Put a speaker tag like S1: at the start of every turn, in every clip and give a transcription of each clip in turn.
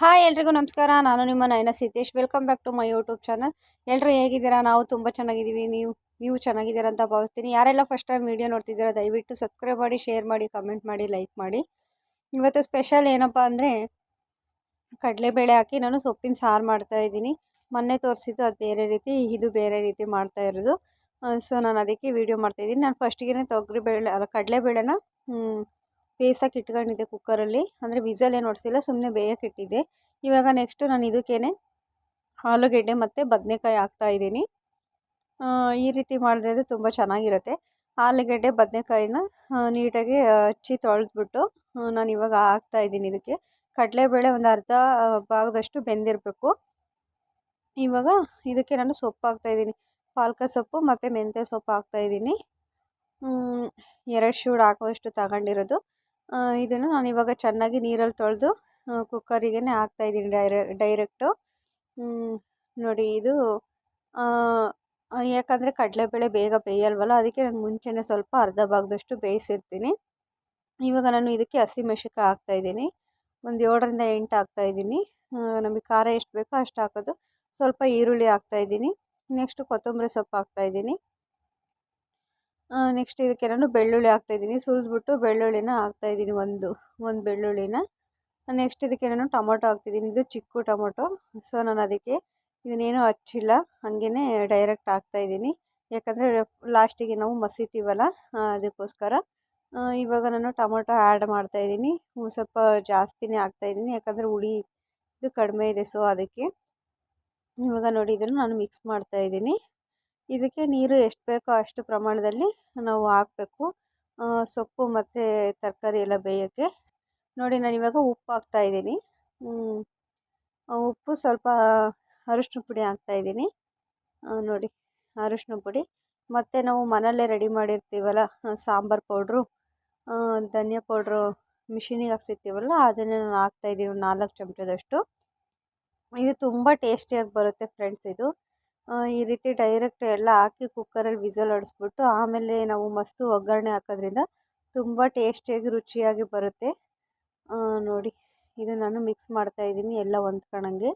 S1: Hi ಎಲ್ರಿಗೂ ನಮಸ್ಕಾರ. ನಾನು ನಿಮ್ಮ Nayana Siddesh welcome back to my YouTube channel ಎಲ್ಲರೂ ಹೇಗಿದ್ದೀರಾ? ನಾವು ತುಂಬ ಚೆನ್ನಾಗಿದ್ದೀವಿ. ನೀವು ನೀವು ಚೆನ್ನಾಗಿದ್ದೀರಾ ಅಂತ ಭಾವಿಸ್ತೀನಿ. ಯಾರೆಲ್ಲ ಫಸ್ಟ್ ಟೈಮ್ ವೀಡಿಯೋ ನೋಡ್ತಿದ್ದೀರಾ, ದಯವಿಟ್ಟು ಸಬ್ಸ್ಕ್ರೈಬ್ ಮಾಡಿ ಶೇರ್ ಮಾಡಿ ಕಮೆಂಟ್ ಮಾಡಿ ಲೈಕ್ ಮಾಡಿ. ಇವತ್ತು ಸ್ಪೆಷಲ್ ಏನಪ್ಪ ಅಂದರೆ, ಕಡಲೆಬೇಳೆ ಹಾಕಿ ನಾನು ಸೊಪ್ಪಿನ ಸಾರು ಮಾಡ್ತಾ ಇದ್ದೀನಿ. ಮೊನ್ನೆ ತೋರಿಸಿದ್ದು ಅದು ಬೇರೆ ರೀತಿ, ಇದು ಬೇರೆ ರೀತಿ ಮಾಡ್ತಾ ಇರೋದು. ಸೊ ನಾನು ಅದಕ್ಕೆ ವೀಡಿಯೋ ಮಾಡ್ತಾಯಿದ್ದೀನಿ ನಾನು ಫಸ್ಟಿಗೆ ತೊಗರಿಬೇಳೆ, ಅಲ್ಲ ಕಡಲೆಬೇಳೆನ ಬೇಯಿಸೋಕೆ ಇಟ್ಕೊಂಡಿದ್ದೆ ಕುಕ್ಕರಲ್ಲಿ. ಅಂದರೆ ವಿಸಲ್ ಏನು ಹೊಡ್ಸಿಲ್ಲ ಸುಮ್ಮನೆ ಬೇಯಕ್ಕೆ ಇಟ್ಟಿದ್ದೆ ಇವಾಗ ನೆಕ್ಸ್ಟು ನಾನು ಇದಕ್ಕೇನೆ ಆಲೂಗೆಡ್ಡೆ ಮತ್ತು ಬದನೇಕಾಯಿ ಹಾಕ್ತಾಯಿದ್ದೀನಿ ಈ ರೀತಿ ಮಾಡಿದ್ರೆ ತುಂಬ ಚೆನ್ನಾಗಿರುತ್ತೆ. ಆಲೂಗೆಡ್ಡೆ, ಬದನೆಕಾಯಿನ ನೀಟಾಗಿ ಹಚ್ಚಿ ತೊಳೆದ್ಬಿಟ್ಟು ನಾನು ಇವಾಗ ಹಾಕ್ತಾಯಿದ್ದೀನಿ ಇದಕ್ಕೆ. ಕಡಲೆಬೇಳೆ ಒಂದು ಅರ್ಧ ಭಾಗದಷ್ಟು ಬೆಂದಿರಬೇಕು. ಇವಾಗ ಇದಕ್ಕೆ ನಾನು ಸೊಪ್ಪು ಹಾಕ್ತಾಯಿದ್ದೀನಿ ಪಾಲಕ ಸೊಪ್ಪು ಮತ್ತು ಮೆಂತ್ಯ ಸೊಪ್ಪು ಹಾಕ್ತಾಯಿದ್ದೀನಿ ಎರಡು ಶೂಡ್ ಹಾಕುವಷ್ಟು ತಗೊಂಡಿರೋದು. ಇದನ್ನು ನಾನು ಇವಾಗ ಚೆನ್ನಾಗಿ ನೀರಲ್ಲಿ ತೊಳೆದು ಕುಕ್ಕರಿಗೆ ಹಾಕ್ತಾಯಿದ್ದೀನಿ ಡೈರೆ, ಡೈರೆಕ್ಟು. ನೋಡಿ ಇದು ಯಾಕಂದರೆ ಕಡಲೆಬೇಳೆ ಬೇಗ ಬೇಯಲ್ವಲ್ಲ, ಅದಕ್ಕೆ ನಾನು ಮುಂಚೆನೇ ಸ್ವಲ್ಪ ಅರ್ಧ ಭಾಗದಷ್ಟು ಬೇಯಿಸಿರ್ತೀನಿ. ಇವಾಗ ನಾನು ಇದಕ್ಕೆ ಹಸಿಮೆಣ್ಸಿನ್ಕಾಯಿ ಹಾಕ್ತಾಯಿದ್ದೀನಿ ಒಂದು ಏಳರಿಂದ ಎಂಟು ಹಾಕ್ತಾಯಿದ್ದೀನಿ ನಮಗೆ ಖಾರ ಎಷ್ಟು ಬೇಕೋ ಅಷ್ಟು ಹಾಕೋದು. ಸ್ವಲ್ಪ ಈರುಳ್ಳಿ ಹಾಕ್ತಾ ಹಾಕ್ತಾಯಿದ್ದೀನಿ ನೆಕ್ಸ್ಟು ಕೊತ್ತಂಬರಿ ಸೊಪ್ಪು ಹಾಕ್ತಾ ಹಾಕ್ತಾಯಿದ್ದೀನಿ ನೆಕ್ಸ್ಟ್ ಇದಕ್ಕೆ ನಾನು ಬೆಳ್ಳುಳ್ಳಿ ಹಾಕ್ತಾಯಿದ್ದೀನಿ ಸುಲಿದ್ಬಿಟ್ಟು ಬೆಳ್ಳುಳ್ಳಿನ ಹಾಕ್ತಾಯಿದ್ದೀನಿ ಒಂದು ಒಂದು ಬೆಳ್ಳುಳ್ಳಿನ. ನೆಕ್ಸ್ಟ್ ಇದಕ್ಕೆ ನಾನು ಟೊಮೊಟೊ ಹಾಕ್ತಿದ್ದೀನಿ ಇದು ಚಿಕ್ಕ ಟೊಮೊಟೊ. ಸೊ ನಾನು ಅದಕ್ಕೆ ಇದನ್ನೇನು ಹಚ್ಚಿಲ್ಲ. ಹಾಗೇ ಡೈರೆಕ್ಟ್ ಹಾಕ್ತಾಯಿದ್ದೀನಿ ಯಾಕಂದರೆ ಲಾಸ್ಟಿಗೆ ನಾವು ಮಸೀತೀವಲ್ಲ ಅದಕ್ಕೋಸ್ಕರ. ಇವಾಗ ನಾನು ಟೊಮೊಟೊ ಆ್ಯಡ್ ಮಾಡ್ತಾಯಿದ್ದೀನಿ ಸ್ವಲ್ಪ ಜಾಸ್ತಿನೇ ಹಾಕ್ತಾಯಿದ್ದೀನಿ ಯಾಕಂದರೆ ಹುಳಿ ಇದು ಕಡಿಮೆ ಇದೆ ಸೊ ಅದಕ್ಕೆ. ಇವಾಗ ನೋಡಿ, ಇದನ್ನು ನಾನು ಮಿಕ್ಸ್ ಮಾಡ್ತಾಯಿದ್ದೀನಿ ಇದಕ್ಕೆ ನೀರು ಎಷ್ಟು ಬೇಕೋ ಅಷ್ಟು ಪ್ರಮಾಣದಲ್ಲಿ ನಾವು ಹಾಕಬೇಕು. ಸೊಪ್ಪು ಮತ್ತು ತರಕಾರಿ ಎಲ್ಲ ಬೇಯೋಕ್ಕೆ. ನೋಡಿ, ನಾನು ಇವಾಗ ಉಪ್ಪು ಹಾಕ್ತಾಯಿದ್ದೀನಿ ಉಪ್ಪು ಸ್ವಲ್ಪ ಅರಿಶಿನ ಪುಡಿ ಹಾಕ್ತಾಯಿದ್ದೀನಿ ನೋಡಿ, ಅರಿಶಿನ ಪುಡಿ. ಮತ್ತು ನಾವು ಮನೆಯಲ್ಲೇ ರೆಡಿ ಮಾಡಿರ್ತೀವಲ್ಲ ಸಾಂಬಾರು ಪೌಡ್ರು ಧನಿಯಾ ಪೌಡ್ರು ಮಿಷಿನಿಗೆ ಹಾಕ್ಸಿರ್ತೀವಲ್ಲ, ಅದನ್ನು ನಾನು ಹಾಕ್ತಾಯಿದ್ದೀನಿ ನಾಲ್ಕು ಚಮಚದಷ್ಟು. ಇದು ತುಂಬ ಟೇಸ್ಟಿಯಾಗಿ ಬರುತ್ತೆ ಫ್ರೆಂಡ್ಸ್ ಇದು. ಈ ರೀತಿ ಡೈರೆಕ್ಟ್ ಎಲ್ಲ ಹಾಕಿ ಕುಕ್ಕರಲ್ಲಿ ವಿಸಲ್ ಹೊಡೆಸ್ಬಿಟ್ಟು ಆಮೇಲೆ ನಾವು ಮಸ್ತು ಒಗ್ಗರಣೆ ಹಾಕೋದ್ರಿಂದ ತುಂಬ ಟೇಸ್ಟಿಯಾಗಿ ರುಚಿಯಾಗಿ ಬರುತ್ತೆ. ನೋಡಿ, ಇದು ನಾನು ಮಿಕ್ಸ್ ಮಾಡ್ತಾ ಇದ್ದೀನಿ ಎಲ್ಲ ಹೊಂದ್ಕೊಳಂಗೆ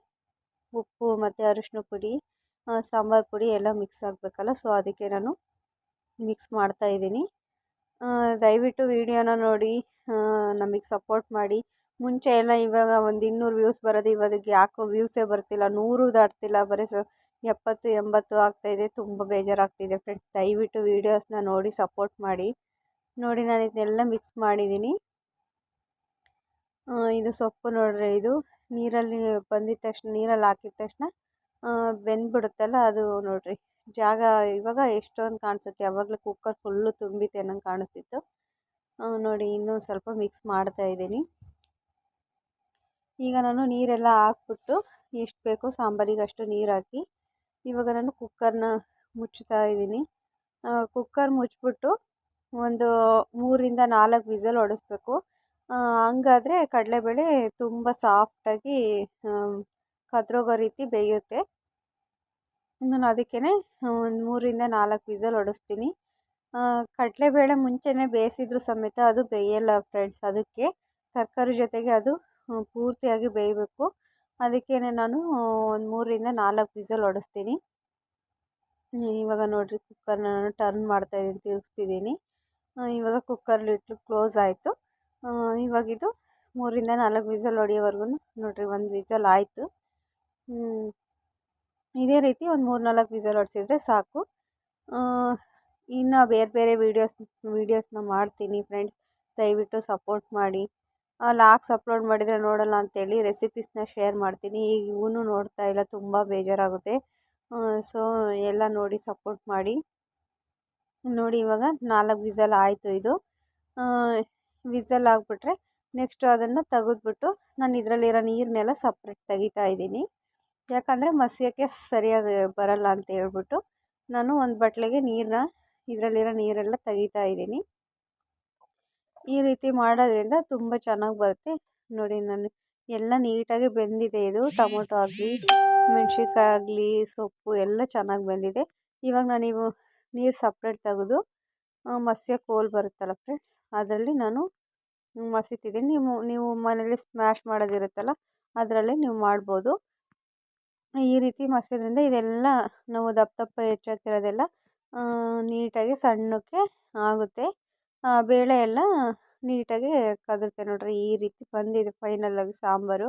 S1: ಉಪ್ಪು ಮತ್ತು ಅರಿಶಿನ ಪುಡಿ ಸಾಂಬಾರು ಪುಡಿ ಎಲ್ಲ ಮಿಕ್ಸ್ ಆಗಬೇಕಲ್ಲ ಸೊ ಅದಕ್ಕೆ ನಾನು ಮಿಕ್ಸ್ ಮಾಡ್ತಾಯಿದ್ದೀನಿ ದಯವಿಟ್ಟು ವೀಡಿಯೋನ ನೋಡಿ ನಮಗೆ ಸಪೋರ್ಟ್ ಮಾಡಿ. ಮುಂಚೆ ಎಲ್ಲ ಇವಾಗ ಒಂದು ಇನ್ನೂರು ವ್ಯೂಸ್ ಬರೋದು ಇವಾಗ ಯಾಕೋ ವ್ಯೂಸೇ ಬರ್ತಿಲ್ಲ, ನೂರು ದಾಟ್ತಿಲ್ಲ, ಬರೀ ಸ ಎಪ್ಪತ್ತು, ಎಂಬತ್ತು ಆಗ್ತಾಯಿದೆ ತುಂಬ ಬೇಜಾರಾಗ್ತಿದೆ ಫ್ರೆಂಡ್ಸ್ ದಯವಿಟ್ಟು ವೀಡಿಯೋಸ್ನ ನೋಡಿ ಸಪೋರ್ಟ್ ಮಾಡಿ. ನೋಡಿ, ನಾನು ಇದನ್ನೆಲ್ಲ ಮಿಕ್ಸ್ ಮಾಡಿದ್ದೀನಿ ಇದು ಸೊಪ್ಪು ನೋಡ್ರಿ ಇದು. ನೀರಲ್ಲಿ ಬಂದಿದ ತಕ್ಷಣ, ನೀರಲ್ಲಿ ಹಾಕಿದ ತಕ್ಷಣ ಬೆಂದ್ಬಿಡುತ್ತಲ್ಲ, ಅದು ನೋಡಿರಿ. ಜಾಗ ಇವಾಗ ಎಷ್ಟೊಂದು ಕಾಣಿಸುತ್ತೆ. ಯಾವಾಗಲೂ ಕುಕ್ಕರ್ ಫುಲ್ಲು ತುಂಬಿತ್ತು ಅನ್ನಂಗೆ ಕಾಣಿಸ್ತಿತ್ತು. ನೋಡಿ ಇನ್ನೂ ಸ್ವಲ್ಪ ಮಿಕ್ಸ್ ಮಾಡ್ತಾ ಇದ್ದೀನಿ. ಈಗ ನಾನು ನೀರೆಲ್ಲ ಹಾಕ್ಬಿಟ್ಟು ಎಷ್ಟು ಬೇಕೋ ಸಾಂಬಾರಿಗೆ ಅಷ್ಟು ನೀರು ಹಾಕಿ ಇವಾಗ ನಾನು ಕುಕ್ಕರ್ನ ಮುಚ್ಚುತ್ತಾ ಇದ್ದೀನಿ. ಕುಕ್ಕರ್ ಮುಚ್ಚಿಬಿಟ್ಟು ಒಂದು ಮೂರಿಂದ ನಾಲ್ಕು ವಿಸಲ್ ಹೊಡೆಸ್ಬೇಕು ಹಂಗಾದ್ರೆ ಕಡಲೆಬೇಳೆ ತುಂಬ ಸಾಫ್ಟಾಗಿ ಕದ್ರೋಗೋ ರೀತಿ ಬೇಯುತ್ತೆ. ನಾನು ಅದಕ್ಕೇ ಒಂದು ಮೂರಿಂದ ನಾಲ್ಕು ವಿಸಲ್ ಹೊಡೆಸ್ತೀನಿ ಕಡಲೆಬೇಳೆ ಮುಂಚೆನೇ ಬೇಯಿಸಿದ್ರು ಸಮೇತ ಅದು ಬೇಯಲ್ಲ ಫ್ರೆಂಡ್ಸ್ ಅದಕ್ಕೆ ತರಕಾರಿ ಜೊತೆಗೆ ಅದು ಪೂರ್ತಿಯಾಗಿ ಬೇಯಬೇಕು. ಅದಕ್ಕೇ ನಾನು ಒಂದು ಮೂರರಿಂದ ನಾಲ್ಕು ವಿಸಲ್ ಹೊಡೆಸ್ತೀನಿ ಇವಾಗ ನೋಡಿರಿ ಕುಕ್ಕರ್ನ ನಾನು ಟರ್ನ್ ಮಾಡ್ತಾಯಿದ್ದೀನಿ ತಿರುಗಿಸ್ತಿದ್ದೀನಿ. ಇವಾಗ ಕುಕ್ಕರ್ಲಿಟ್ಟು ಕ್ಲೋಸ್ ಆಯಿತು. ಇವಾಗಿದು ಮೂರಿಂದ ನಾಲ್ಕು ವಿಸಲ್ ಹೊಡಿಯೋವರೆಗೂ ನೋಡಿರಿ ಒಂದು ವಿಸಲ್ ಆಯಿತು. ಇದೇ ರೀತಿ ಒಂದು ಮೂರು ನಾಲ್ಕು ವಿಸಲ್ ಹೊಡೆಸಿದ್ರೆ ಸಾಕು. ಇನ್ನು ಬೇರೆ ಬೇರೆ ವೀಡಿಯೋಸ್ ವೀಡಿಯೋಸ್ನ ಮಾಡ್ತೀನಿ ಫ್ರೆಂಡ್ಸ್ ದಯವಿಟ್ಟು ಸಪೋರ್ಟ್ ಮಾಡಿ. ಲಾಕ್ಸ್ ಅಪ್ಲೋಡ್ ಮಾಡಿದರೆ ನೋಡೋಲ್ಲ ಅಂತೇಳಿ ರೆಸಿಪೀಸ್ನ ಶೇರ್ ಮಾಡ್ತೀನಿ. ಈಗ ಇವನು ನೋಡ್ತಾ ಇಲ್ಲ, ತುಂಬ ಬೇಜಾರಾಗುತ್ತೆ. ಸೊ ಎಲ್ಲ ನೋಡಿ ಸಪೋರ್ಟ್ ಮಾಡಿ. ನೋಡಿ ಇವಾಗ ನಾಲ್ಕು ವಿಸಲ್ ಆಯಿತು ಇದು. ವಿಸಲ್ ಆಗಿಬಿಟ್ರೆ ನೆಕ್ಸ್ಟು ಅದನ್ನು ತೆಗೆದ್ಬಿಟ್ಟು ನಾನು ಇದರಲ್ಲಿರೋ ನೀರನ್ನೆಲ್ಲ ಸಪ್ರೇಟ್ ತೆಗಿತಾ ಇದ್ದೀನಿ. ಯಾಕಂದರೆ ಮಸಿಯೋಕ್ಕೆ ಸರಿಯಾಗಿ ಬರಲ್ಲ ಅಂತ ಹೇಳ್ಬಿಟ್ಟು ನಾನು ಒಂದು ಬಟ್ಲಿಗೆ ನೀರನ್ನ ಇದರಲ್ಲಿರೋ ನೀರೆಲ್ಲ ತೆಗಿತಾ ಇದ್ದೀನಿ. ಈ ರೀತಿ ಮಾಡೋದ್ರಿಂದ ತುಂಬ ಚೆನ್ನಾಗಿ ಬರುತ್ತೆ. ನೋಡಿ ನಾನು ಎಲ್ಲ ನೀಟಾಗಿ ಬೆಂದಿದೆ. ಇದು ಟೊಮೊಟೊ ಆಗಲಿ, ಮೆಣ್ಸಿನ್ಕಾಯಿ ಆಗಲಿ, ಸೊಪ್ಪು ಎಲ್ಲ ಚೆನ್ನಾಗಿ ಬೆಂದಿದೆ. ಇವಾಗ ನಾನು ಇವು ನೀರು ಸಪ್ರೇಟ್ ತೆಗೆದು ಮಸಿಯ ಕೋಲ್ ಬರುತ್ತಲ್ಲ ಫ್ರೆಂಡ್ಸ್ ಅದರಲ್ಲಿ ನಾನು ಮಸೀತಿದ್ದೀನಿ ನೀವು ನೀವು ಮನೇಲಿ ಸ್ಮ್ಯಾಶ್ ಮಾಡೋದಿರುತ್ತಲ್ಲ, ಅದರಲ್ಲಿ ನೀವು ಮಾಡ್ಬೋದು. ಈ ರೀತಿ ಮಸೀದ್ರಿಂದ ಇದೆಲ್ಲ ನಾವು ದಪ್ಪ ದಪ್ಪ ಹೆಚ್ಚಾಗ್ತಿರೋದೆಲ್ಲ ನೀಟಾಗಿ ಸಣ್ಣಕ್ಕೆ ಆಗುತ್ತೆ. ಬೇಳೆ ಎಲ್ಲ ನೀಟಾಗಿ ಕದರುತ್ತೆ ನೋಡಿರಿ, ಈ ರೀತಿ ಬಂದಿದೆ ಫೈನಲ್ಲಾಗಿ ಸಾಂಬಾರು.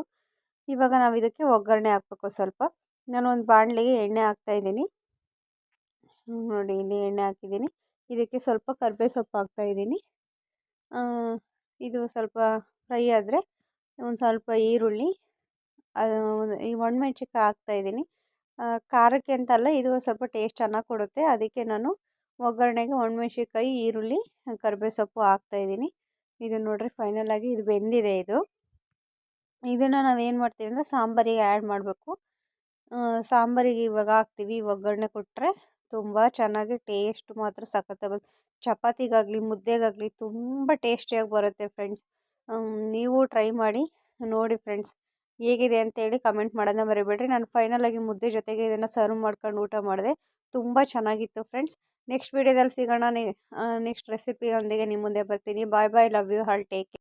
S1: ಇವಾಗ ನಾವು ಇದಕ್ಕೆ ಒಗ್ಗರಣೆ ಹಾಕ್ಬೇಕು ಸ್ವಲ್ಪ. ನಾನು ಒಂದು ಬಾಣಲೆಗೆ ಎಣ್ಣೆ ಹಾಕ್ತಾಯಿದ್ದೀನಿ ನೋಡಿ, ಇಲ್ಲಿ ಎಣ್ಣೆ ಹಾಕಿದ್ದೀನಿ. ಇದಕ್ಕೆ ಸ್ವಲ್ಪ ಕರ್ಬೇವು ಸೊಪ್ಪು ಹಾಕ್ತಾಯಿದ್ದೀನಿ ಇದು ಸ್ವಲ್ಪ ಫ್ರೈ ಆದರೆ ಒಂದು ಸ್ವಲ್ಪ ಈರುಳ್ಳಿ ಈ ಒಣಮೆಣ್ಸಿನ್ಕಾಯಿ ಹಾಕ್ತಾಯಿದ್ದೀನಿ ಖಾರಕ್ಕೆ ಅಂತಲ್ಲ ಇದು ಸ್ವಲ್ಪ ಟೇಸ್ಟ್ ಚೆನ್ನಾಗಿ ಕೊಡುತ್ತೆ. ಅದಕ್ಕೆ ನಾನು ಒಗ್ಗರಣೆಗೆ ಒಣಮೆಣ್ಸಿನ್ಕಾಯಿ ಈರುಳ್ಳಿ, ಕರಿಬೇವು ಸೊಪ್ಪು ಹಾಕ್ತಾಯಿದ್ದೀನಿ ಇದು ನೋಡಿರಿ ಫೈನಲಾಗಿ ಇದು ಬೆಂದಿದೆ ಇದು. ಇದನ್ನು ನಾವು ಏನು ಮಾಡ್ತೀವಿ ಅಂದರೆ ಸಾಂಬಾರಿಗೆ ಆ್ಯಡ್ ಮಾಡಬೇಕು. ಸಾಂಬಾರಿಗೆ ಇವಾಗ ಹಾಕ್ತೀವಿ. ಒಗ್ಗರಣೆ ಕೊಟ್ಟರೆ ತುಂಬ ಚೆನ್ನಾಗಿ ಟೇಸ್ಟ್ ಮಾತ್ರ ಸಖತ್ತಾಗಿ ಚಪಾತಿಗಾಗಲಿ, ಮುದ್ದೆಗಾಗಲಿ ತುಂಬ ಟೇಸ್ಟಿಯಾಗಿ ಬರುತ್ತೆ ಫ್ರೆಂಡ್ಸ್ ನೀವು ಟ್ರೈ ಮಾಡಿ, ನೋಡಿ ಫ್ರೆಂಡ್ಸ್ ಹೇಗಿದೆ ಅಂತೇಳಿ ಕಮೆಂಟ್ ಮಾಡೋದನ್ನ ಮರಿಬೇಡ್ರಿ. ನಾನು ಫೈನಲಾಗಿ ಮುದ್ದೆ ಜೊತೆಗೆ ಇದನ್ನು ಸರ್ವ್ ಮಾಡ್ಕೊಂಡು ಊಟ ಮಾಡಿದೆ. ತುಂಬ ಚೆನ್ನಾಗಿತ್ತು ಫ್ರೆಂಡ್ಸ್ ನೆಕ್ಸ್ಟ್ ವೀಡಿಯೋದಲ್ಲಿ ಸಿಗೋಣ. ನೆಕ್ಸ್ಟ್ ರೆಸಿಪಿಯೊಂದಿಗೆ ನಿಮ್ಮ ಮುಂದೆ ಬರ್ತೀನಿ. Bye bye love you hall take